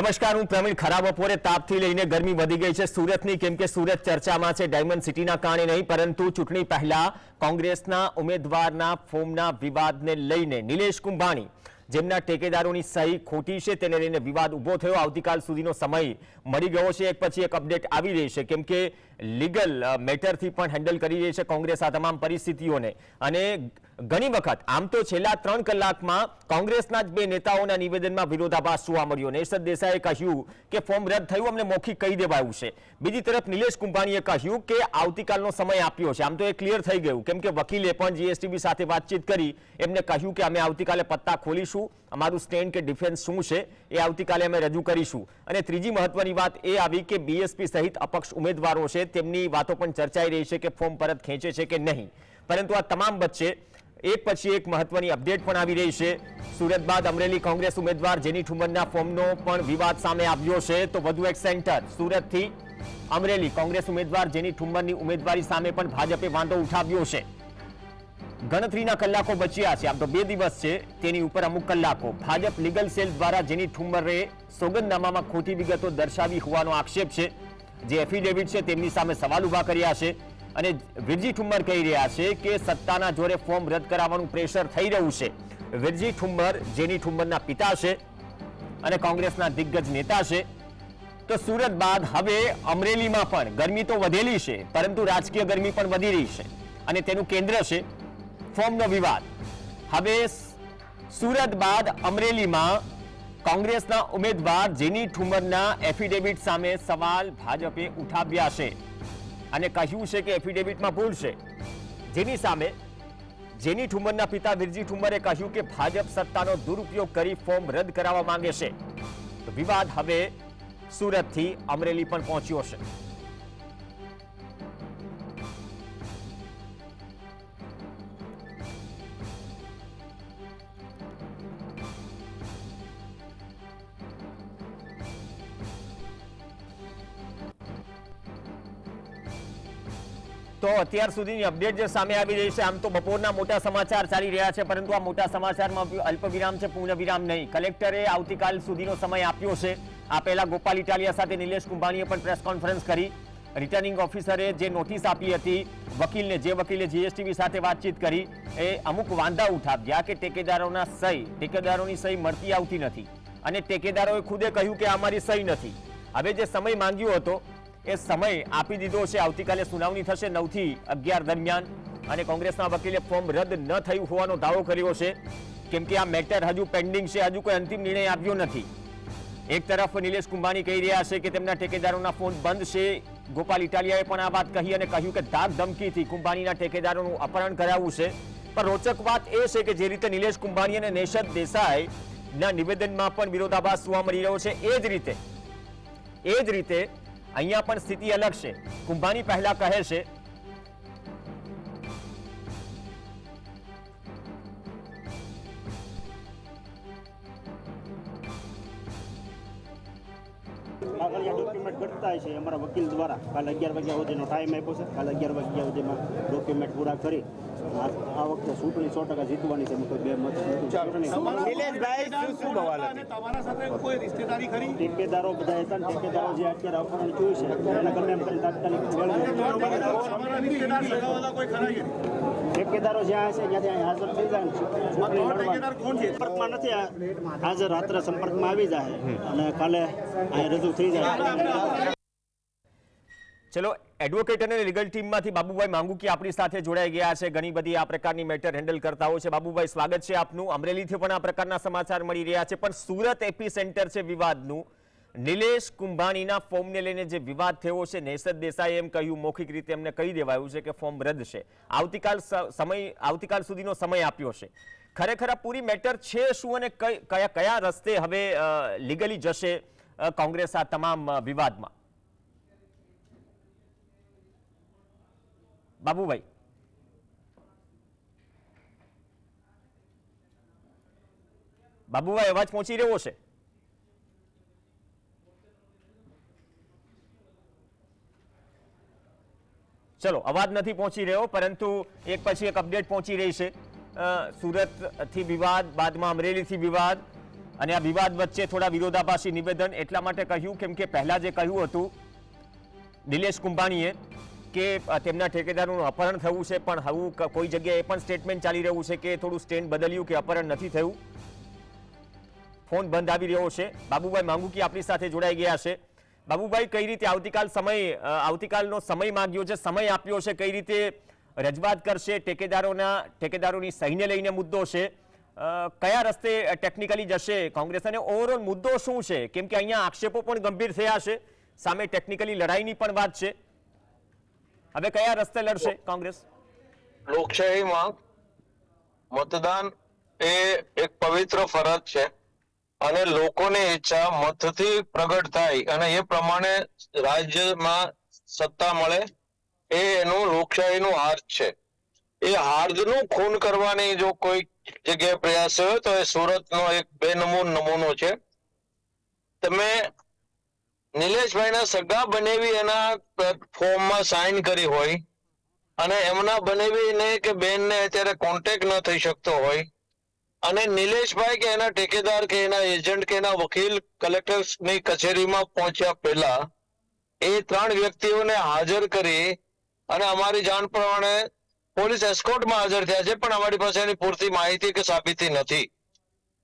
નમસ્કાર, હું પ્રવીણ ખરાબ બપોરે તાપથી લઈને ગરમી વધી ગઈ છે. સુરતની કેમ કે સુરત ચર્ચામાં છે, ડાયમંડ સિટીના કારણે નહીં, પરંતુ ચૂંટણી પહેલા કોંગ્રેસના ઉમેદવારના ફોર્મના વિવાદને લઈને નિલેશ કુંભાણી જેમના ટેકેદારોની સહી ખોટી છે, તેને લઈને વિવાદ ઊભો થયો. આવતીકાલ સુધીનો સમય મળી ગયો છે. એક પછી એક અપડેટ આવી રહી છે, કેમ કે લીગલ મેટરથી પણ હેન્ડલ કરી રહી છે કોંગ્રેસ આ તમામ પરિસ્થિતિઓને. અને ઘણી વખત. આમ તો છેલ્લા ત્રણ કલાકમાં કોંગ્રેસના જ બે નેતાઓના નિવેદનમાં વિરોધાભાસ જોવા મળ્યો નેસદ દેસાઈએ કહ્યું કે ફોર્મ રદ થયું, અમને મૌખિક કહી દેવાયું છે. બીજી તરફ નિલેશ કુંભાણીએ કહ્યું કે આવતીકાલનો સમય આપ્યો છે. આમ તો એ ક્લિયર થઈ ગયું. કેમ કે વકીલે પણ જીએસટીબી સાથે વાતચીત કરી, એમને કહ્યું કે અમે આવતીકાલે પત્તા ખોલીશું. અમારું સ્ટેન્ડ કે ડિફેન્સ શું છે એ આવતીકાલે અમે રજૂ કરીશું. અને ત્રીજી મહત્વની વાત એ આવી કે બીએસપી સહિત અપક્ષ ઉમેદવારો છે, તેમની વાતો પણ ચર્ચાઈ રહી છે કે ફોર્મ પરત ખેંચે છે કે નહીં. પરંતુ આ તમામ વચ્ચે એક પછી એક મહત્વની અપડેટ પણ આવી રહી છે. સુરત બાદ અમરેલી કોંગ્રેસ ઉમેદવાર જેની ઠુમરના ફોર્મનો પણ વિવાદ સામે આવ્યો છે. તો વધુ એક સેન્ટર, સુરતથી અમરેલી કોંગ્રેસ ઉમેદવાર જેની ઠુમરની ઉમેદવારી સામે પણ ભાજપે વાંધો ઉઠાવ્યો છે. ગણતરીના કલાકો બચ્યા છે. આમ તો બે દિવસ છે. તેની ઉપર અમુક કલાકો. ભાજપ લીગલ સેલ દ્વારા જેની ઠુમ્મરે સોગંદનામામાં ખોટી વિગતો દર્શાવી હોવાનો આક્ષેપ છે. જે એફિડેવિટ છે તેમની સામે સવાલ ઊભા કર્યા છે. અને વિરજી ઠુમ્મર કહી રહ્યા છે કે સત્તાના જોરે ફોર્મ રદ કરાવવાનું પ્રેશર થઈ રહ્યું છે. વિરજી ઠુમ્મર જેની ઠુંબરના પિતા છે અને કોંગ્રેસના દિગ્ગજ નેતા છે. તો સુરત બાદ હવે અમરેલીમાં પણ ગરમી તો વધેલી છે, પરંતુ રાજકીય ગરમી પણ વધી રહી છે અને તેનું કેન્દ્ર છે ફોર્મનો વિવાદ. હવે સુરત બાદ અમરેલીમાં કોંગ્રેસના ઉમેદવાર જેની ઠુમરના એફિડેવિટ સામે સવાલ ભાજપે ઉઠાવ્યા છે. અને કહ્યું છે કે એફિડેવિટમાં ભૂલ છે. જેની સામે જેની ઠુમરના પિતા વિરજી ઠુમરે કહ્યું કે ભાજપ સત્તાનો દુરુપયોગ કરી ફોર્મ રદ કરાવવા માંગે છે. તો વિવાદ હવે સુરતથી અમરેલી પણ પહોંચ્યો છે. તો અત્યાર સુધીની અપડેટ જે સામે આવી રહી છે, આમ તો બપોરના મોટા સમાચાર ચાલી રહ્યા છે, પરંતુ આ મોટા સમાચારમાં અલ્પ વિરામ છે પૂર્ણ વિરામ નહીં. કલેક્ટરે આવતીકાલ સુધીનો સમય આપ્યો છે. આ પહેલા ગોપાલ ઇટાલિયા સાથે નિલેશ કુંભાણીએ પણ પ્રેસ કોન્ફરન્સ કરી. રિટર્નિંગ ઓફિસરે જે નોટિસ આપી હતી, વકીલને, જે વકીલે જીએસટીવી સાથે વાતચીત કરી, એ અમુક વાંધા ઉઠાવ્યા કે ટેકેદારોના સહી, ટેકેદારોની સહી મળતી આવતી નથી. અને ટેકેદારોએ ખુદે કહ્યું કે અમારી સહી નથી. હવે જે સમય માંગ્યો હતો એ સમય આપી દીધો છે. આવતીકાલે સુનાવણી થશે નવથી અગિયાર દરમિયાન અને કોંગ્રેસના વકીલે ફોર્મ રદ ન થયું હોવાનો દાવો કર્યો છે. કેમ કે આ મેટર હજુ પેન્ડિંગ છે. હજુ કોઈ અંતિમ નિર્ણય આવ્યો નથી. એક તરફ નિલેશ કુંભાની કહી રહ્યા છે કે તેમના ઠેકેદારોના ફોન બંધ છે. ગોપાલ ઇટાલિયાએ પણ આ વાત કહી અને કહ્યું કે ધાક ધમકીથી કુંભાનીના ઠેકેદારોનું અપહરણ કરાવવું છે. પણ રોચક વાત એ છે કે જે રીતે નિલેશ કુંભાની અને નેશદ દેસાઈના નિવેદનમાં પણ વિરોધાભાસ જોવા મળી રહ્યો છે. એ જ રીતે, એ જ રીતે અહીંયા પણ સ્થિતિ અલગ છે. કુંભાની પહેલા કહે છે કાગળિયા ડોક્યુમેન્ટ કરતા છે અમારા વકીલ દ્વારા. કાલે અગિયાર વાગ્યા સુધીનો ટાઈમ આપ્યો છે. કાલે અગિયાર વાગ્યા સુધીમાં ડોક્યુમેન્ટ પૂરા કરી આ આ વખતે ચૂંટણી સો ટકા જીતવાની છે. કોઈ બે મત ઠેકેદારો બધા હતા ને ઠેકેદારો જે અત્યારે અપહરણ થયું છે એને ગમે એમ કરી તાત્કાલિક ઠેકેદારો જ્યાં હશે ત્યાંથી અહીં હાજર થઈ જાય છે? સંપર્કમાં નથી હાજર આજે રાત્રે સંપર્કમાં આવી જાય. અને કાલે અહીં રજૂ થઈ જાય. ચલો એડવોકેટ અને લીગલ ટીમમાંથી બાબુભાઈ માંગુકી આપણી સાથે જોડાઈ ગયા છે. ઘણી બધી આ પ્રકારની મેટર હેન્ડલ કરતા હોય છે. બાબુભાઈ, સ્વાગત છે આપનું. અમરેલીથી પણ આ પ્રકારના સમાચાર મળી રહ્યા છે. પણ સુરત એપી સેન્ટર છે વિવાદનું. નિલેશ કુંભાણીના ફોર્મને લઈને જે વિવાદ થયો છે નેસદ દેસાઈએ એમ કહ્યું, મૌખિક રીતે એમને કહી દેવાયું છે કે ફોર્મ રદ છે. આવતીકાલ સમય, આવતીકાલ સુધીનો સમય આપ્યો છે. ખરેખર પૂરી મેટર છે શું અને કયા કયા રસ્તે હવે લીગલી જશે? કોંગ્રેસ આ તમામ વિવાદમાં. બાબુભાઈ. બાબુભાઈ, અવાજ પહોંચી રહ્યો છે? ચલો, અવાજ નથી પહોંચી રહ્યો, પરંતુ એક પછી એક અપડેટ પહોંચી રહી છે. સુરતથી વિવાદ, બાદમાં અમરેલીથી વિવાદ. અને આ વિવાદ વચ્ચે થોડા વિરોધાભાસી નિવેદન એટલા માટે કહ્યું કેમ કે પહેલા જે કહ્યું હતું નિલેશ કુંભાણીએ કે તેમના ઠેકેદારોનું અપહરણ થયું છે, પણ હવે કોઈ જગ્યાએ પણ સ્ટેટમેન્ટ ચાલી રહ્યું છે કે થોડું સ્ટેન્ડ બદલ્યું કે અપહરણ નથી થયું. ફોન બંધ આવી રહ્યો છે. બાબુભાઈ માંગુકી આપણી સાથે જોડાઈ ગયા છે. બાબુભાઈ, કઈ રીતે આવતીકાલ સમય આવતીકાલનો સમય માંગ્યો છે? સમય આપ્યો છે, કઈ રીતે રજૂઆત કરશે? ઠેકેદારોના, ઠેકેદારોની સહીને લઈને મુદ્દો છે. કયા રસ્તે ટેકનિકલી જશે કોંગ્રેસ અને ઓવરઓલ મુદ્દો શું છે? કેમ કે અહીંયા આક્ષેપો પણ ગંભીર થયા છે. સામે ટેકનિકલી લડાઈની પણ વાત છે. હવે કયા રસ્તે લડશે કોંગ્રેસ? લોકશાહીમાં મતદાન એ એક પવિત્ર ફરજ છે અને લોકોની ઈચ્છા મતથી પ્રગટ થાય અને એ પ્રમાણે રાજ્યમાં સત્તા મળે એ એનું લોકશાહીનું હાર્દ છે. એ હાર્દનું ખૂન કરવાની જો કોઈ જગ્યાએ પ્રયાસ થયો તો એ સુરતનો એક બેનમૂન નમૂનો છે. તમે નિલેશભાઈના સગા બનેવી એના ફોર્મમાં સાઇન કરી હોય અને એમના બનેવીને કે બેનને અત્યારે કોન્ટેક્ટ ન થઈ શકતો હોય અને નિલેશભાઈ કે એના ઠેકેદાર કે એના એજન્ટ કે એના વકીલ કલેક્ટરની કચેરીમાં પહોંચ્યા પહેલા એ ત્રણ વ્યક્તિઓને હાજર કરી અને અમારી જાણ પ્રમાણે પોલીસ એસ્કોર્ટમાં હાજર થયા છે, પણ અમારી પાસે એની પૂરતી માહિતી કે સાબિતી નથી.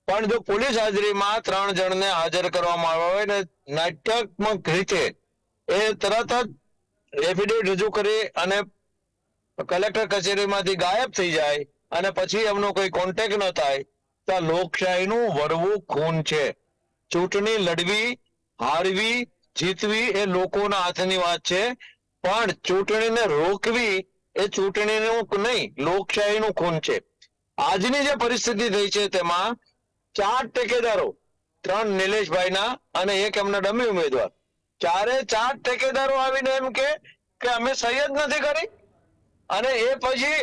પણ જો પોલીસ હાજરીમાં ત્રણ જણને હાજર કરવામાં આવ્યા હોય ને નાટ્યાત્મક રીતે એ તરત જ એફિડેવિટ રજૂ કરી અને કલેક્ટર કચેરીમાંથી ગાયબ થઈ જાય અને પછી એમનો કોઈ કોન્ટેક્ટ ન થાય, તો આ લોકશાહીનું વરવું ખૂન છે. ચૂંટણી લડવી, હારવી, જીતવી એ લોકોના હાથની વાત છે, પણ ચૂંટણીને રોકવી એ ચૂંટણીનું નહીં, લોકશાહીનું ખૂન છે. આજની જે પરિસ્થિતિ થઈ છે તેમાં ચાર ટેકેદારો, ત્રણ નિલેશભાઈના અને એક એમના ડમી ઉમેદવાર. ચારે ચાર ટેકેદારો આવીને એમ કે કે અમે સહી જ નથી કરી. અને એ પછી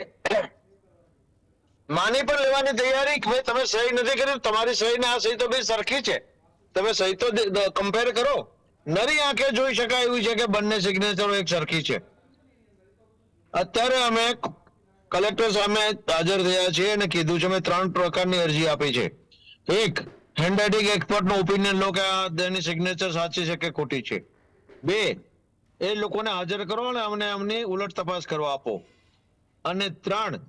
માની પણ લેવાની તૈયારી કે ભાઈ તમે સહી નથી કરી, તમારી સહી ને આ સહી તો ભાઈ સરખી છે. તમે સહી તો કમ્પેર કરો. નરી આંખે જોઈ શકાય એવું છે કે બંને સિગ્નેચરો એક સરખી છે. અત્યારે અમે કલેક્ટર સામે હાજર થયા છીએ અને કીધું છે અમે ત્રણ પ્રકારની અરજી આપી છે. એક, હેન્ડરાઇટિંગ એક્સપર્ટ નો ઓપિનિયન લો કે તેની સિગ્નેચર સાચી છે કે ખોટી છે. બે, એ લોકોને હાજર કરો અને અમને એમની ઉલટ તપાસ કરવા આપો. અને ત્રણ,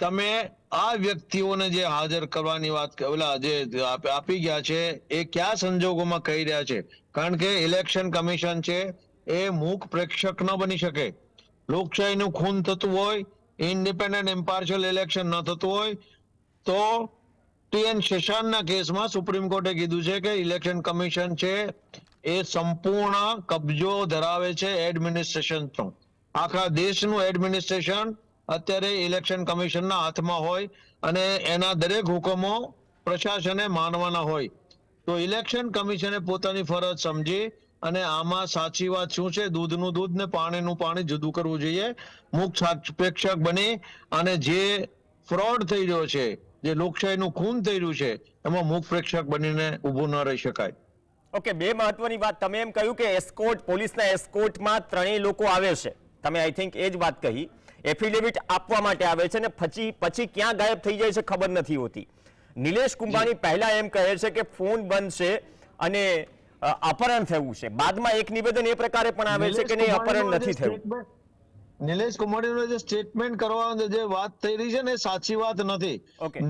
તમે આ વ્યક્તિઓને જે હાજર કરવાની વાત ઓલા જે આપી ગયા છે, એ કયા સંજોગોમાં કહી રહ્યા છે? કારણ કે ઇલેક્શન કમિશન છે, એ મૂક પ્રેક્ષક ન બની શકે. લોકશાહીનું ખૂન થતું હોય ઇન્ડિપેન્ડન્ટ ઇમ્પાર્શિયલ ઇલેક્શન ન થતું હોય, તો ટીએન શેષાનના કેસમાં સુપ્રીમ કોર્ટે કીધું છે કે ઇલેક્શન કમિશન છે એ સંપૂર્ણ કબજો ધરાવે છે એડમિનિસ્ટ્રેશનનો આખા દેશનું એડમિનિસ્ટ્રેશન અત્યારે ઇલેક્શન કમિશનના હાથમાં હોય અને એના દરેક હુકમો પ્રશાસને માનવાના હોય. તો ઇલેક્શન કમિશને પોતાની ફરજ સમજી અને આમાં સાચી વાત શું છે? દૂધનું દૂધ ને પાણીનું પાણી જુદું કરવું જોઈએ. મુખ પ્રેક્ષક બની અને જે ફ્રોડ થઈ રહ્યો છે જે લોકશાહીનું ખૂન થઈ રહ્યું છે એમાં મુખ પ્રેક્ષક બનીને ઊભું ન રહી શકાય. ઓકે બે મહત્વની વાત. તમે એમ કહ્યું કે એસ્કોર્ટ પોલીસના એસ્કોર્ટમાં ત્રણેય લોકો આવે છે. તમે આઈ થિંક એ જ વાત કહી. એફિડેવિટ આપવા માટે આવે છે ને પછી પછી ક્યાં ગાયબ થઈ જાય છે ખબર નથી હોતી. નિલેશ કુંભાણી પહેલા એમ કહે છે કે ફોન બંધ છે અને અપહરણ થયું છે. બાદમાં એક નિવેદન એ પ્રકારે પણ આવે છે કે નહીં અપહરણ નથી થયું. નિલેશ કુમારીનો જે સ્ટેટમેન્ટ કરવાનો જે વાત થઈ રહી છે ને સાચી વાત નથી.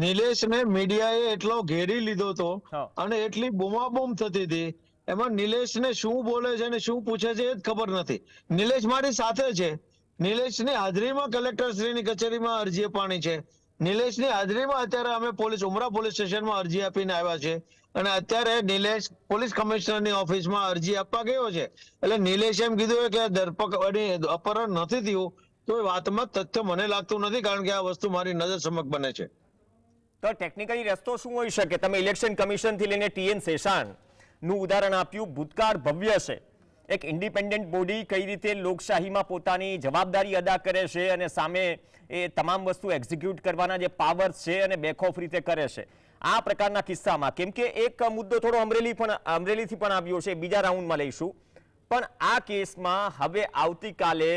નિલેશને મીડિયાએ એટલો ઘેરી લીધો હતો અને એટલી બૂમાબૂમ થતી હતી. એમાં નિલેશને શું બોલે છે અને શું પૂછે છે એ જ ખબર નથી. નિલેશ મારી સાથે છે. નિલેશની હાજરીમાં કલેક્ટર શ્રીની કચેરીમાં અરજી પાણી છે. નિલેશની હાજરીમાં અત્યારે અમે પોલીસ, ઉમરા પોલીસ સ્ટેશનમાં અરજી આપીને આવ્યા છે. અને અત્યારે નિલેશ પોલીસ કમિશનરની ઓફિસમાં અરજી આપવા ગયો છે. એટલે નિલેશ એમ કીધું કે ધરપકડ અપહરણ નથી થયું, તો એ વાતમાં તથ્ય મને લાગતું નથી, કારણ કે આ વસ્તુ મારી નજર સમક્ષ બને છે. તો ટેકનિકલી રસ્તો શું હોઈ શકે? તમે ઇલેક્શન કમિશનથી લઈને ટીએન શેષાનનું ઉદાહરણ આપ્યું, ભૂતકાળ ભવ્ય છે. એક ઇન્ડિપેન્ડન્ટ બોડી કઈ રીતે લોકશાહીમાં પોતાની જવાબદારી અદા કરે છે અને સામે એ તમામ વસ્તુ એક્ઝિક્યુટ કરવાના જે પાવર્સ છે અને બેખોફ રીતે કરે છે. આ પ્રકારના કિસ્સામાં કેમ કે એક મુદ્દો થોડો અમરેલી પણ અમરેલીથી પણ આવ્યો છે બીજા રાઉન્ડમાં લઈશું. પણ આ કેસમાં હવે આવતીકાલે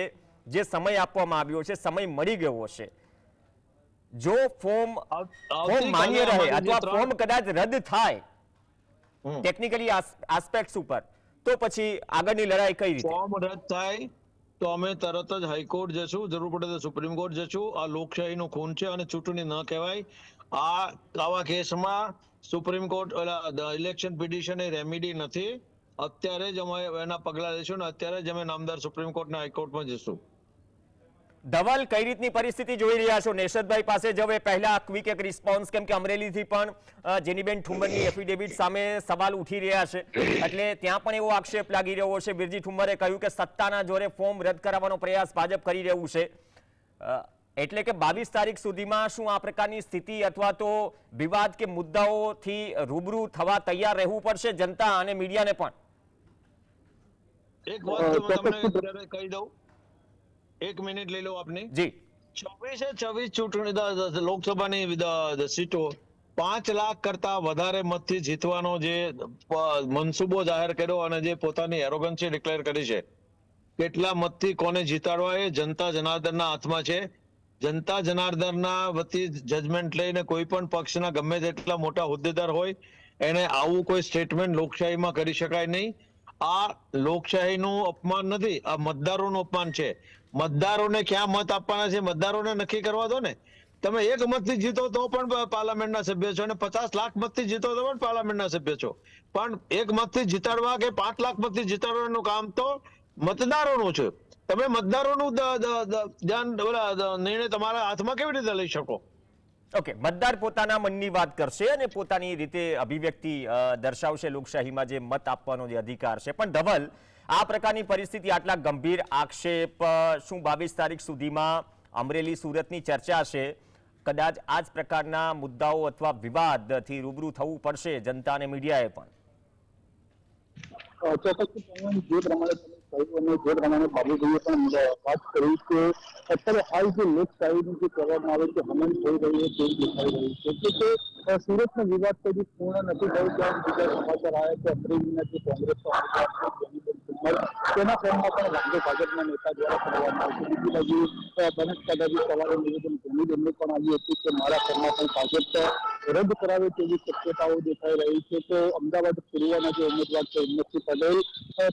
જે સમય આપવામાં આવ્યો છે સમય મળી ગયો છે. જો ફોર્મ ફોર્મ માન્ય રહે અથવા ફોર્મ કદાચ રદ થાય ટેકનિકલી આસ્પેક્ટ્સ ઉપર. તો પછી આગળની લડાઈ કઈ રીતે? ફોર્મ રદ થાય તો અમે તરત જ હાઈકોર્ટ જશું. જરૂર પડે તો સુપ્રીમ કોર્ટ જશું. આ લોકશાહીનું ખૂન છે અને ચૂંટણી ન કહેવાય. આ આવા કેસમાં સુપ્રીમ કોર્ટ ઇલેક્શન પિટિશન એ રેમેડી નથી. અત્યારે જ અમે એના પગલા લઈશું અને અત્યારે જ અમે નામદાર સુપ્રીમ કોર્ટના હાઈકોર્ટમાં જશું. ધવલ કઈ રીતની પરિસ્થિતિ જોઈ રહ્યા છો? નેશદભાઈ પાસે જવે પહેલા ક્વિક એક રિસ્પોન્સ કેમ કે અમરેલીથી પણ જેનીબેન ઠુંબરની એફિડેવિટ સામે સવાલ ઉઠી રહ્યા છે. એટલે ત્યાં પણ એવો આક્ષેપ લાગી રહ્યો છે. બિરજી ઠુંબરે કહ્યું કે સત્તાના જોરે ફોર્મ રદ કરાવવાનો પ્રયાસ ભાજપ કરી રહ્યું છે. એટલે કે બાવીસ તારીખ સુધીમાં શું આ પ્રકારની સ્થિતિ અથવા તો વિવાદ કે મુદ્દાઓથી રૂબરૂ થવા તૈયાર રહેવું પડશે જનતા અને મીડિયાને પણ? એક વાત તમને કહી દઉં. એક મિનિટ લઈ લો આપની. જી. છવ્વીસે છવ્વીસ ચૂંટણી લોકસભાની સીટો પાંચ લાખ કરતા વધારે મતથી જીતવાનો જે મનસુબો જાહેર કર્યો અને જે પોતાની એરોગન્સી ડિક્લેર કરી છે. કેટલા મતથી કોને જીતાડવા એ જનતા જનાર્દનના હાથમાં છે. જનતા જનાર્દનના વતી જજમેન્ટ લઈને કોઈ પણ પક્ષના ગમે તેટલા મોટા હોદ્દેદાર હોય એને આવું કોઈ સ્ટેટમેન્ટ લોકશાહીમાં કરી શકાય નહીં. આ લોકશાહીનું અપમાન નથી આ મતદારોનું અપમાન છે. મતદારોને ક્યાં મત આપવાના છે મતદારોને નક્કી કરવા દો ને. તમે એક મતથી જીતો તો પણ પાર્લામેન્ટના સભ્ય છો અને પચાસ લાખ મતથી જીતો તો પણ પાર્લામેન્ટના સભ્ય છો. પણ એક મતથી જીતાડવા કે પાંચ લાખ મતથી જીતાડવાનું કામ તો મતદારોનું છે. તમે મતદારોનું ધ્યાન નિર્ણય તમારા હાથમાં કેવી રીતે લઈ શકો? ઓકે, મતદાર પોતાના મનની વાત કરશે અને પોતાની રીતે અભિવ્યક્તિ દર્શાવશે લોકશાહીમાં જે મત આપવાનો જે અધિકાર છે. પણ ધવલ આ પ્રકારની પરિસ્થિતિ આટલા ગંભીર આક્ષેપ શું બાવીસ તારીખ સુધીમાં અમરેલી સુરતની ચર્ચા છે? કદાચ આ જ પ્રકારના મુદ્દાઓ અથવા વિવાદથી રૂબરૂ થવું પડશે જનતા અને મીડિયાએ પણ. ચોક્કસથી જે પ્રમાણે કહ્યું અને જે પ્રમાણે બાબુભાઈએ પણ વાત કરી કે અત્યારે હાલ જે લોકશાહીનું જે કહેવામાં આવે છે હમણ થઈ રહ્યું છે તેવું દેખાઈ રહ્યું છે. કે અ, સુરતનો વિવાદ કદી પૂર્ણ નથી થયો ત્યાં બીજા સમાચાર આવ્યા કે અમરેલીના જે કોંગ્રેસના ઉમેદવાર છે તેના ફોર્મમાં પણ રાજ્ય ભાજપના નેતા દ્વારા કરવામાં આવશે બીજી બાજુ બનાસકાંઠાથી સવારે નિવેદન જેનીબેનને પણ આવી હતી કે મારા ફોર્મમાં પણ ભાજપ રદ કરાવે તેવી શક્યતાઓ દેખાઈ રહી છે. તો અમદાવાદ પૂર્વના જે ઉમેદવાર છે, હિંમતસિંહ પટેલ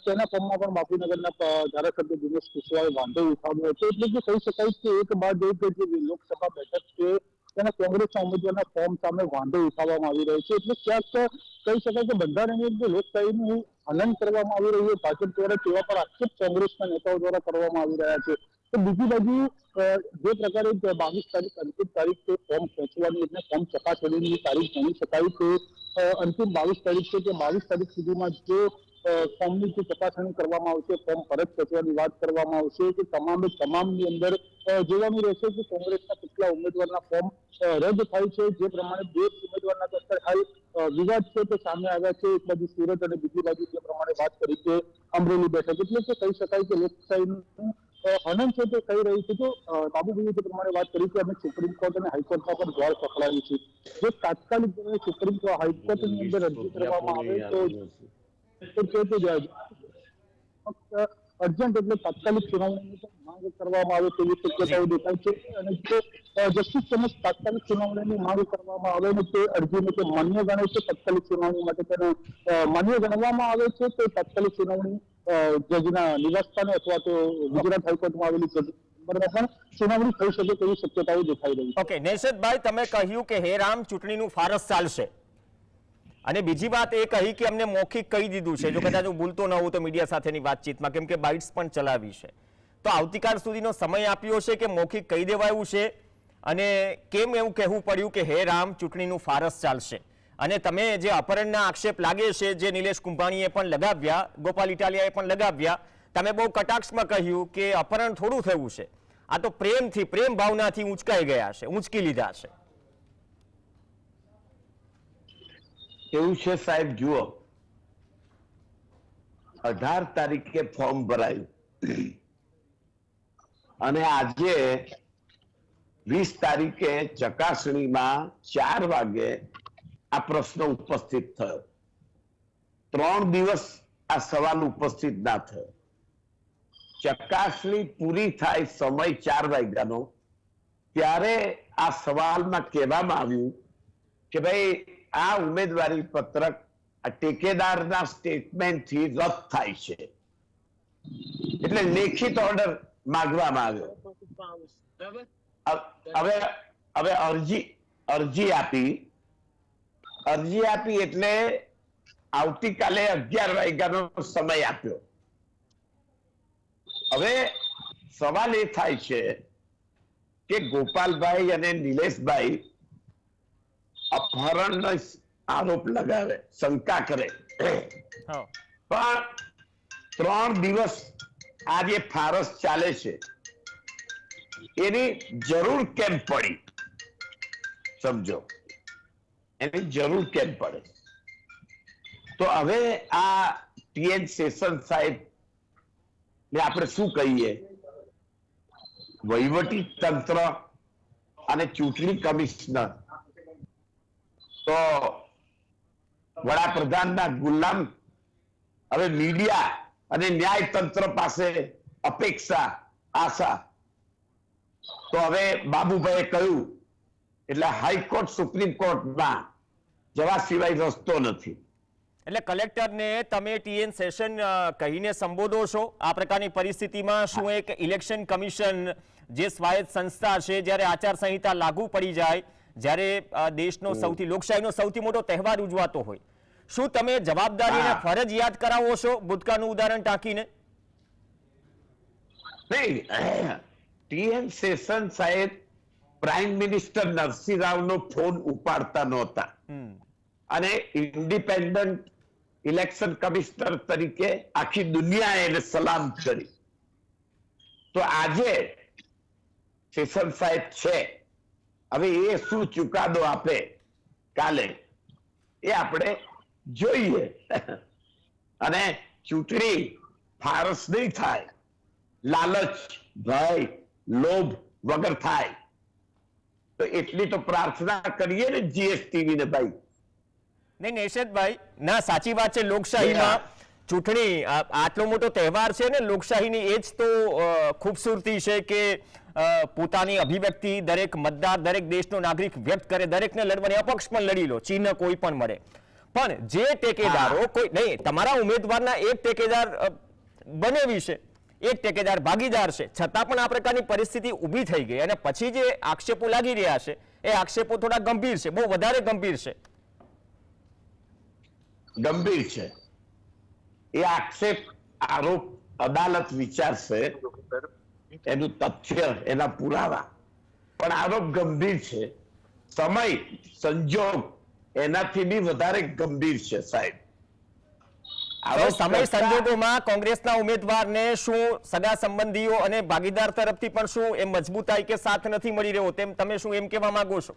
તેના ફોર્મમાં પણ બાપુનગરના ધારાસભ્ય દિનેશ કુશવાએ વાંધો ઉઠાવ્યો હતો. એટલે કે કહી શકાય કે એક બાદ એક જે લોકસભા બેઠક છે તેના કોંગ્રેસના ઉમેદવારના ફોર્મ સામે વાંધો ઉઠાવવામાં આવી રહ્યો છે. એટલે ક્યાંક કહી શકાય કે બંધારણીય જે લોકશાહીનું હનન કરવામાં આવી રહ્યું છે. ભાજપ દ્વારા તેવા પર આક્ષેપ કોંગ્રેસના નેતાઓ દ્વારા કરવામાં આવી રહ્યા છે. તો બીજી બાજુ જે પ્રકારે બાવીસ તારીખ અંતિમ તારીખ છે ફોર્મ ખેંચવાની એટલે ફોર્મ ચકાસણીની તારીખ ગણી શકાય અ, અંતિમ બાવીસ તારીખ છે કે બાવીસ તારીખ સુધીમાં જો ફોર્મની જે ચકાસણી કરવામાં આવશે ફોર્મ પરત ખેંચવાની વાત કરવામાં આવશે કે તમામે તમામની અંદર જોવાનું રહેશે કે કોંગ્રેસના કેટલા ઉમેદવારના ફોર્મ રદ થાય છે. જે પ્રમાણે બે ઉમેદવારના તો અત્યારે હાલ વિવાદ છે તે સામે આવ્યા છે. એક બાજુ સુરત અને બીજી બાજુ જે પ્રમાણે વાત કરી કે અમરેલી બેઠક એટલે કે કહી શકાય કે લોકશાહીનું હનન છે તે કહી રહ્યું છે અ, બાબુભાઈએ જે પ્રમાણે વાત કરી કે અમે સુપ્રીમ કોર્ટ અને હાઈકોર્ટમાં પણ દ્વાર પકડાવી છે. જો તાત્કાલિક સુપ્રીમ કોર્ટ હાઈકોર્ટની અંદર અરજી કરવામાં આવે તો તો છે ફક્ત અર્જન્ટ એટલે તાત્કાલિક સુનાવણીની માંગ કરવામાં આવે તેવી શક્યતાઓ દેખાય છે અને જો જસ્ટિસ તેમજ તાત્કાલિક સુનાવણીની માંગ કરવામાં આવે ને તે અરજીને તે માન્ય ગણે છે. તાત્કાલિક સુનાવણી માટે તેને માન્ય ગણવામાં આવે છે તો તાત્કાલિક સુનાવણી જજના નિવાસસ્થાને અથવા તો ગુજરાત હાઈકોર્ટમાં આવેલી જજ સુનાવણી થઈ શકે તેવી શક્યતાઓ દેખાઈ રહી ઓકે નેશદભાઈ તમે કહ્યું કે હે રામ ચૂંટણીનું ફારસ ચાલશે. અને બીજી વાત એ કહી કે અમને મૌખિક કહી દીધું છે. જો કદાચ હું ભૂલતો ન હોઉં તો મીડિયા સાથેની વાતચીતમાં, કેમ કે બાઇટ્સ પણ ચલાવી છે. તો આવતીકાલ સુધીનો સમય આપ્યો છે કે મૌખિક કહી દેવાયું છે? અને કેમ એવું કહેવું પડ્યું કે, હે રામ, ચૂંટણીનું ફારસ ચાલશે. અને તમે જે અપહરણના આક્ષેપ લાગે છે, જે નિલેશ કુંભાણીએ પણ લગાવ્યા, ગોપાલ ઇટાલિયાએ પણ લગાવ્યા, તમે બહુ કટાક્ષમાં કહ્યું કે અપહરણ થોડું થયું છે. આ તો પ્રેમથી, પ્રેમ ભાવનાથી ઊંચકાઈ ગયા છે, ઊંચકી લીધા છે. એવું છે સાહેબ, જુઓ. અઢાર તારીખે ફોર્મ ભરાયું. અને આજે વીસ તારીખે ચકાસણીમાં ચાર વાગે આ પ્રશ્ન ઉપસ્થિત થયો. ત્રણ દિવસ આ સવાલ ઉપસ્થિત ના થયો. ચકાસણી પૂરી થાય સમય ચાર વાગ્યાનો, ત્યારે આ સવાલમાં કહેવામાં આવ્યું કે ભાઈ આ ઉમેદવારી પત્રક ટેકેદારના સ્ટેટમેન્ટથી રદ થાય છે. એટલે લેખિત ઓર્ડર માંગવામાં આવ્યો. હવે- હવે હવે અરજી અરજી આપી. અરજી આપી એટલે આવતીકાલે અગિયાર વાગ્યાનો સમય આપ્યો. હવે સવાલ એ થાય છે કે ગોપાલભાઈ અને નિલેશભાઈ અપહરણનો આરોપ લગાવે શંકા કરે. પણ ત્રણ દિવસ આ જે ફારસ ચાલે છે. એની જરૂર કેમ પડી? સમજો. એની જરૂર કેમ પડે? તો હવે આ ટીએન સેશન સાહેબ ને આપણે શું કહીએ? વહીવટી તંત્ર અને ચૂંટણી કમિશનર તો વડાપ્રધાનના ગુલામ. હવે મીડિયા અને ન્યાયતંત્ર પાસે અપેક્ષા આશા. તો હવે બાબુભાઈએ કહ્યું એટલે હાઈકોર્ટ સુપ્રીમ કોર્ટમાં જવા સિવાય રસ્તો નથી. એટલે કલેક્ટરને તમે ટીએન સેશન કહીને સંબોધો છો. આ પ્રકારની પરિસ્થિતિમાં શું એક ઇલેક્શન કમિશન જે સ્વાયત્ત સંસ્થા છે જ્યારે આચારસંહિતા લાગુ પડી જાય જ્યારે દેશનો સૌથી લોકશાહીનો સૌથી મોટો તહેવાર ઉજવાતો હોય શું તમે જવાબદારી અને ફરજ યાદ કરાવો છો? ભૂતકાળનું ઉદાહરણ ટાંકીને. નહીં TN Seshan saheb prime minister Narasimha રાવનો phone ઉપાડતા નહોતા. અને ઇન્ડિપેન્ડન્ટ ઇલેક્શન કમિશનર તરીકે આખી દુનિયા એને સલામ કરી. તો આજે સેશન સાહેબ છે. હવે એ શું ચુકાદો આપે કાલે? એ આપણે જોઈએ. અને ચૂંટણી ફારસ નહીં થાય. લાલચ ભય લોભ વગર થાય. તો એટલી તો પ્રાર્થના કરીએ ને જીએસટીવી ને ભાઈ. નહીં નેશદભાઈ ના સાચી વાત છે. લોકશાહીમાં ચૂંટણી આટલો મોટો તહેવાર છે ને લોકશાહીની એ જ તો ખૂબસૂરતી છે કે પોતાની અભિવ્યક્તિ દરેક મતદાર દરેક દેશનો નાગરિક વ્યક્ત કરે દરેકને લડવાની અપક્ષ પણ લડી લો ચિહ્ન કોઈ પણ મળે. પણ જે ટેકેદારો કોઈ નહીં તમારા ઉમેદવારના એક ટેકેદાર બનેવી છે એક ટેકેદાર ભાગીદાર છે છતાં પણ આ પ્રકારની પરિસ્થિતિ ઊભી થઈ ગઈ અને પછી જે આક્ષેપો લાગી રહ્યા છે એ આક્ષેપો થોડા ગંભીર છે બહુ વધારે ગંભીર છે. ગંભીર છે. એ આક્ષેપ આરોપ અદાલત વિચારશે એનું તથ્ય એના પુરાવા. પણ આરોપ ગંભીર છે. સમય સંજોગ એનાથી બી વધારે ગંભીર છે સાહેબ. સમય સંજોગોમાં કોંગ્રેસના ઉમેદવારને શું સગા સંબંધીઓ અને ભાગીદાર તરફથી પણ શું એ મજબૂતાઈ કે સાથ નથી મળી રહ્યો? તેમ તમે શું એમ કહેવા માંગો છો?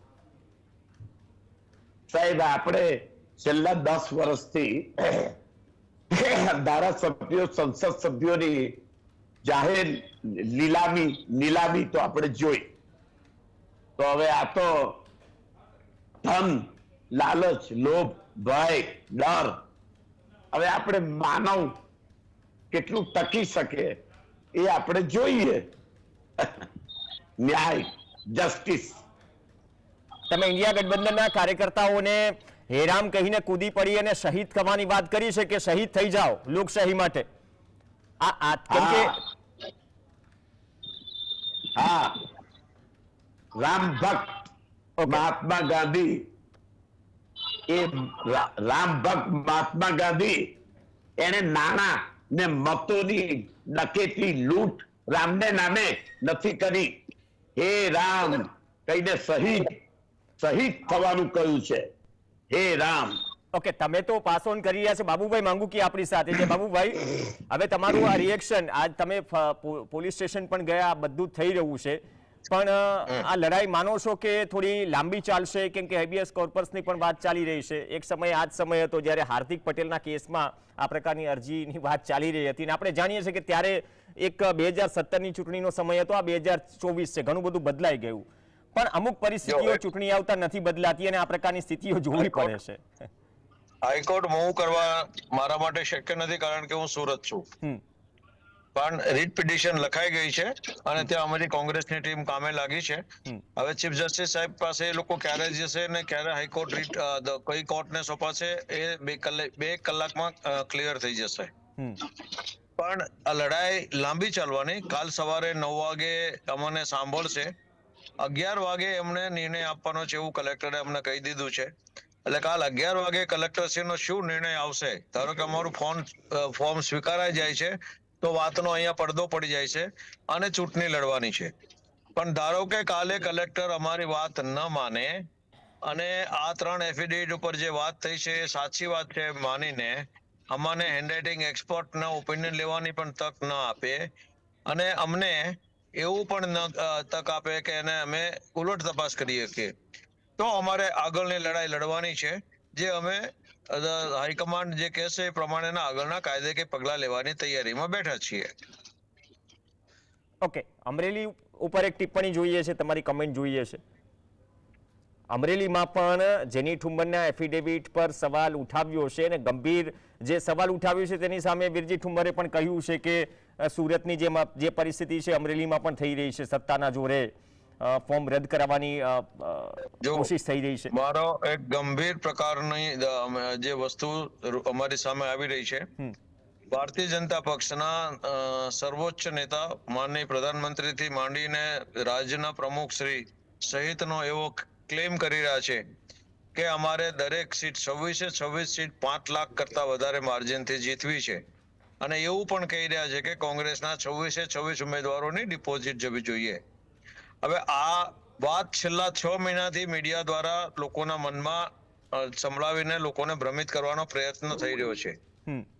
સાહેબ આપણે છેલ્લા દસ વર્ષથી ધારાસભ્યો સંસદ સભ્યોની જાહેર લીલામી, નીલામી તો આપણે જોઈ. તો હવે આ તો ધન, લાલચ, લોભ, ભય, ડર. હવે આપણે માનવ કેટલું ટકી શકે એ આપણે જોઈએ. ન્યાય, જસ્ટિસ. તમે ઇન્ડિયા ગઠબંધનના કાર્યકર્તાઓને હેરામ કહીને કૂદી પડી અને શહીદ થવાની વાત કરી છે કે શહીદ થઈ જાઓ લોકશાહી માટે. આ આ કેમ કે હા. રામ ભક્ત. મહાત્મા ગાંધી. એ રામ ભક્ત મહાત્મા ગાંધી. એને નાણા ને મતોની ડકેતી લૂંટ રામને નામે નથી કરી. હે રામ કહીને શહીદ શહીદ થવાનું કહ્યું છે. હે રામ. ઓકે તમે તો પાસ ઓન કરી રહ્યા છો. બાબુભાઈ માંગુકી આપણી સાથે છે. બાબુભાઈ હવે તમારું આ રિએક્શન આજ તમે પોલીસ સ્ટેશન પણ ગયા બધું થઈ રહ્યું છે. પણ આ લડાઈ માનો છો કે થોડી લાંબી ચાલશે? કેમ કે હેબિયસ કોર્પસની પણ વાત ચાલી રહી છે. એક સમય આજ સમય હતો જ્યારે હાર્દિક પટેલના કેસમાં આ પ્રકારની અરજીની વાત ચાલી રહી હતી. અને આપણે જાણીએ છીએ કે ત્યારે એક બે હજાર સત્તરની ચૂંટણીનો સમય હતો. આ બે હજાર ચોવીસ છે. ઘણું બધું બદલાઈ ગયું. પણ અમુક પરિસ્થિતિઓ ચૂંટણી આવતા નથી બદલાતી અને આ પ્રકારની સ્થિતિઓ જોવી પડે છે. હાઈકોર્ટ મૂવ કરવા મારા માટે શક્ય નથી કારણ કે હું સુરત છું. પણ રીટ પિટિશન લખાઈ ગઈ છે અને ત્યાં અમારી કોંગ્રેસની ટીમ કામે લાગી છે. હવે ચીફ જસ્ટિસ સાહેબ પાસે એ લોકો ક્યારે જશે ને ક્યારે હાઈકોર્ટ રીટ કઈ કોર્ટને સોંપાશે એ બે કલાક બે કલાકમાં ક્લિયર થઈ જશે. પણ આ લડાઈ લાંબી ચાલવાની. કાલ સવારે નવ વાગે અમને સાંભળશે. અગિયાર વાગે એમને નિર્ણય આપવાનો છે એવું કલેક્ટરે અમને કહી દીધું છે. એટલે કાલ અગિયાર વાગે કલેક્ટરશ્રીનો શું નિર્ણય આવશે? ધારો કે અમારું ફોન ફોર્મ સ્વીકારાઈ જાય છે, તો વાતનો અહીંયા પડદો પડી જાય છે અને ચૂંટણી લડવાની છે. પણ ધારો કે કાલે કલેક્ટર અમારી વાત ન માને અને આ ત્રણ એફિડેવિટ ઉપર જે વાત થઈ છે એ સાચી વાત છે માનીને અમાને હેન્ડરાઇટિંગ એક્સપર્ટના ઓપિનિયન લેવાની પણ તક ન આપે અને અમને એવું પણ તક આપે કે એને અમે ઉલટ તપાસ કરી શકીએ તો અમારે આગળની લડાઈ લડવાની છે, જે અમે હાઈકમાન્ડ જે કહેશે એ પ્રમાણેના આગળના કાયદે કે પગલાં લેવાની તૈયારીમાં બેઠા છીએ. ઓકે, અમરેલી ઉપર એક ટિપ્પણી જોઈએ છે, તમારી કમેન્ટ જોઈએ છે. અમરેલીમાં પણ જેની ઠુંબરના એફિડેવિટ પર સવાલ ઉઠાવ્યો છે અને ગંભીર જે સવાલ ઉઠાવ્યો છે તેની સામે વિરજી ઠુંબરે પણ કહ્યું છે કે સુરતની જે જે પરિસ્થિતિ છે, અમરેલીમાં પણ થઈ રહી છે સત્તાના જોરે. ફોર્મ રદ કરાવવાની. કોશિશ થઈ રહી છે. મારો એક ગંભીર પ્રકારની જે વસ્તુ અમારી સામે આવી રહી છે. ભારતીય જનતા પક્ષના સર્વોચ્ચ નેતા માનનીય પ્રધાનમંત્રીથી માંડીને રાજ્યના પ્રમુખ શ્રી સહિતનો એવો ક્લેમ કરી રહ્યા છે કે અમારે દરેક સીટ છવ્વીસે છવ્વીસ સીટ પાંચ લાખ કરતા વધારે માર્જિનથી જીતવી છે. અને એવું પણ કહી રહ્યા છે કે કોંગ્રેસના છવ્વીસે છવ્વીસ ઉમેદવારોની ડિપોઝિટ જવી જોઈએ. હવે આ વાત છેલ્લા છ મહિનાથી મીડિયા દ્વારા લોકોના મનમાં સંભળાવીને લોકોને ભ્રમિત કરવાનો પ્રયત્ન થઈ રહ્યો છે.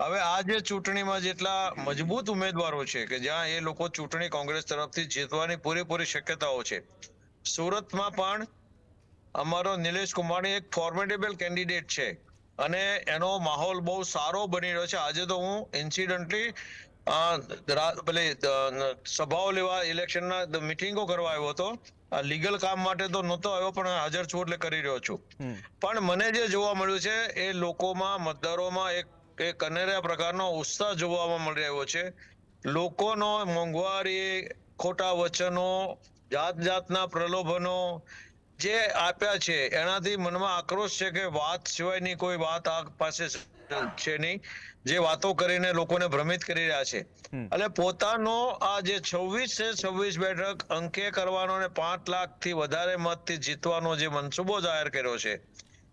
હવે આ જે ચૂંટણીમાં જેટલા મજબૂત ઉમેદવારો છે કે જ્યાં એ લોકો ચૂંટણી કોંગ્રેસ તરફથી જીતવાની પૂરેપૂરી શક્યતાઓ છે સુરતમાં પણ અમારો નિલેશ કુમારની એક ફોર્મેટેબલ કેન્ડિડેટ છે. અને એનો માહોલ બહુ સારો બની રહ્યો છે. આજે તો હું ઇન્સિડન્ટલી અ, સભાઓ લેવા ઇલેક્શનના મિટિંગો કરવા આવ્યો હતો. લીગલ કામ માટે તો નહોતો આવ્યો પણ હાજર છું એટલે કરી રહ્યો છું. પણ મને જે જોવા મળ્યું છે એ લોકોમાં મતદારોમાં એક એક અનેરા પ્રકારનો ઉત્સાહ જોવામાં મળી રહ્યો છે. લોકોનો મોંઘવારી ખોટા વચનો જાત જાતના પ્રલોભનો જે આપ્યા છે એનાથી મનમાં આક્રોશ છે કે વાત સિવાયની કોઈ વાત આ પાસે છે નહીં. જે વાતો કરીને લોકોને ભ્રમિત કરી રહ્યા છે. એટલે પોતાનો આ જે છવ્વીસ છે છવ્વીસ બેઠક અંકે કરવાનો અને પાંચ લાખથી વધારે મતથી જીતવાનો જે મનસુબો જાહેર કર્યો છે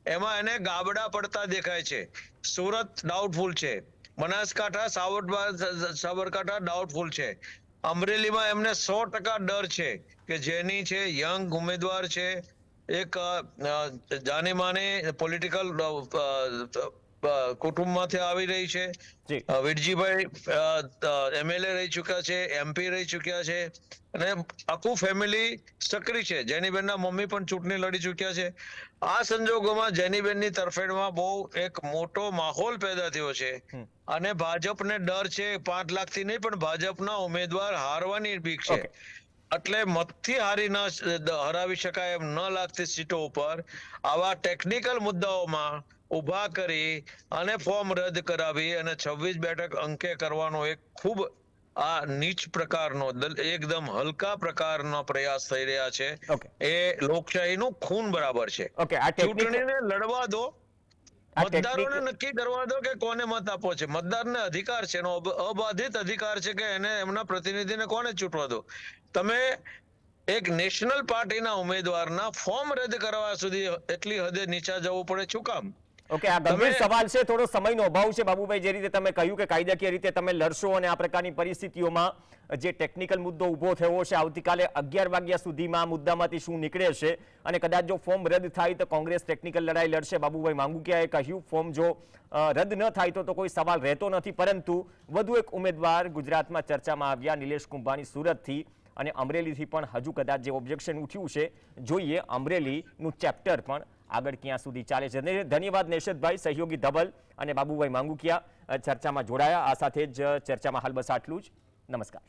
એમાં એને ગાબડા પડતા દેખાય છે. સુરત ડાઉટફુલ છે. બનાસકાંઠા સાવરબા- સાબરકાંઠા ડાઉટફુલ છે. અમરેલીમાં એમને સો ટકા ડર છે કે જેની છે યંગ ઉમેદવાર છે એક જાની માની પોલિટિકલ કુટુંબમાંથી આવી રહી છે. વિરજીભાઈ એમએલએ રહી ચુક્યા છે એમપી રહી ચુક્યા છે અને આખું ફેમિલી સક્રિય છે. જેનીબેનના મમ્મી પણ ચૂંટણી લડી ચુક્યા છે. આ સંજોગોમાં જેનીબેનની તરફેણમાં બહુ એક મોટો માહોલ પેદા થયો છે. અને ભાજપને ડર છે પાંચ લાખથી નહીં પણ ભાજપના ઉમેદવાર હારવાની બીક છે. એટલે મતથી હારી ન હરાવી શકાય એમ ન લાગતી સીટો ઉપર આવા ટેકનિકલ મુદ્દાઓમાં ઊભા કરી અને ફોર્મ રદ કરાવી અને છવ્વીસ બેઠક અંકે કરવાનો એક ખૂબ આ નીચ પ્રકારનો એકદમ હલકા પ્રકારનો પ્રયાસ થઈ રહ્યા છે. એ લોકશાહીનું ખૂન બરાબર છે. ચૂંટણીને લડવા દો. મતદારોને નક્કી કરવા દો કે કોને મત આપવો છે. મતદારને અધિકાર છે એનો અબાધિત અધિકાર છે કે એને એમના પ્રતિનિધિને કોને ચૂંટવા દો? તમે એક નેશનલ પાર્ટીના ઉમેદવારના ફોર્મ રદ કરવા સુધી એટલી હદે નીચા જવું પડે શું કામ? ઓકે આ ગંભીર સવાલ છે થોડો સમયનો અભાવ છે બાબુભાઈ જે રીતે તમે કહ્યું કે કાયદાકીય રીતે તમે લડશો અને આ પ્રકારની પરિસ્થિતિઓમાં જે ટેકનિકલ મુદ્દો ઊભો થયો છે આવતીકાલે અગિયાર વાગ્યા સુધીમાં આ મુદ્દામાંથી શું નીકળે છે અને કદાચ જો ફોર્મ રદ થાય તો કોંગ્રેસ ટેકનિકલ લડાઈ લડશે. બાબુભાઈ માંગુકિયાએ કહ્યું ફોર્મ જો રદ ન થાય તો તો કોઈ સવાલ રહેતો નથી. પરંતુ વધુ એક ઉમેદવાર ગુજરાતમાં ચર્ચામાં આવ્યા નિલેશ કુંભાની સુરતથી અને અમરેલીથી પણ હજુ કદાચ જે ઓબ્જેક્શન ઉઠ્યું છે જોઈએ અમરેલીનું ચેપ્ટર પણ. આગળ ક્યાં સુધી ચાલે છે? ધન્યવાદ નેશદભાઈ સહયોગી ધવલ અને બાબુભાઈ માંગુકિયા ચર્ચામાં જોડાયા. આ સાથે જ ચર્ચામાં હાલ બસ આટલું જ. નમસ્કાર.